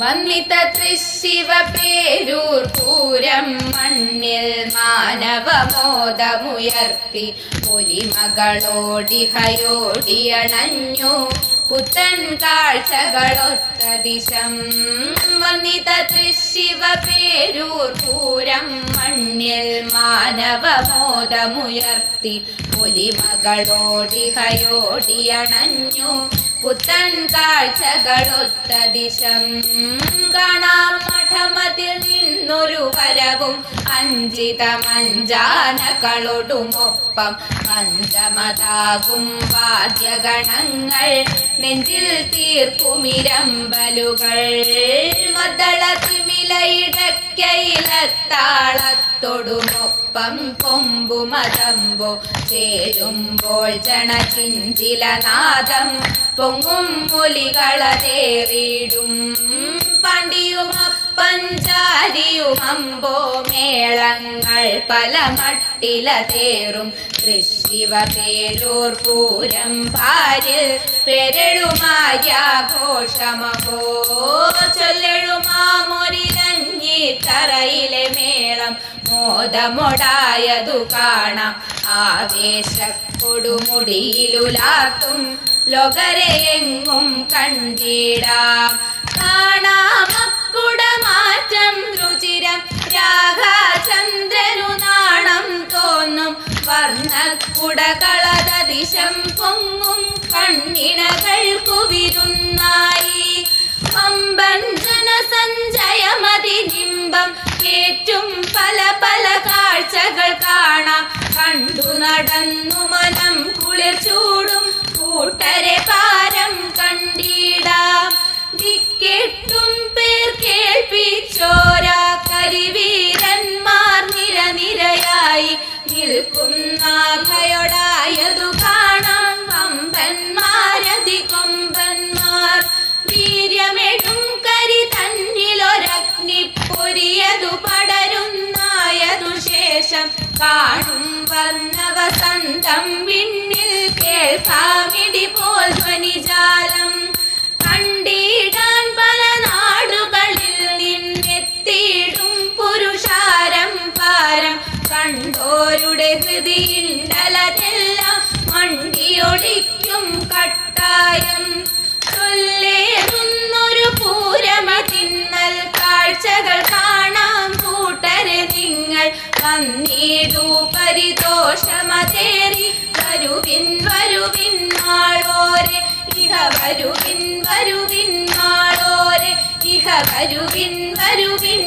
വന്നിത തൃശിവ പേരൂർ പൂരം മണ്ണിൽ മാനവമോദമുയർത്തി. പൊലിമകളോടിഹയോടിയണഞ്ഞു പുത്തൻ കാഴ്ചകളൊത്ത ദിശം വന്നിത തൃശിവ പേരൂർ പൂരം മണ്ണിൽ മാനവമോദമുയർത്തി. പൊലിമകളോടിഹയോടിയണഞ്ഞു പുത്തൻ കാഴ്ചകളൊത്ത ദിശം. കാണാം മഠമതിൽ നിന്നൊരു വരവും. അഞ്ചിതമഞ്ചാനകളൊടുമൊപ്പം പഞ്ചമതാകും വാദ്യഗണങ്ങൾ. നെഞ്ചിൽ തീർക്കുമിരമ്പലുകൾ മദ്ദളത്തിമിലയിടക്കയിലത്താളത്തൊടുമൊപ്പം കൊമ്പുമതമ്പോ ചേരുമ്പോൾ ജണചിഞ്ചിലനാദം പൊങ്ങും മൊലികളതേറിയിടും പഞ്ചാരിയുമമ്പോ മേളങ്ങൾ പല മട്ടിലതേറും തൃശിവ പേരൂർ പൂരം പാരിൽ പെരഴുമായാഘോഷമഹോ ചൊല്ലെഴുമാമൊരിലഞ്ഞി തറയിലെ മേളം മോദമൊടായതു കാണാം. ആവേശക്കൊടുമുടിയിലുലാത്തും ലൊകരെ കണ്ടിടാം. കണ്ടിടാം കാണാമക്കുടമാറ്റം രുചിരം രാഘാചന്ദ്രനു നാണം തോന്നും. വർണക്കുടകളതിശം പൊങ്ങും കണ്ണിണകൾക്കു വിരുന്നായി നിൽക്കുന്നാഭയോടായതു കാണാം വമ്പന്മാരതി കൊമ്പന്മാർ. വീര്യമെടും കരി തന്നിലൊരഗ്നി പൊരിയതു പടരുന്നായതു ശേഷം കാണും വന്നവസന്തം വിണ്ണിൽ കേൾക്കാമിടി പോൽ ധ്വനിജാലം. കണ്ടോരുടെ ഹൃതിയിണ്ടലതെല്ലാം മണ്ടിയൊടിക്കും കട്ടായം. ചൊല്ലേറുന്നൊരു പൂരമതിന്നൽ കാഴ്ചകൾ കാണാം. കൂട്ടരെ നിങ്ങൾ വന്നിടൂ പരിതോഷമതേറി. വരുവിൻ വരുവിൻ നാളോരെ ഇഹ വരുവിൻ വരുവിൻ നാളോരെ ഇഹ വരുവിൻ വരുവിൻ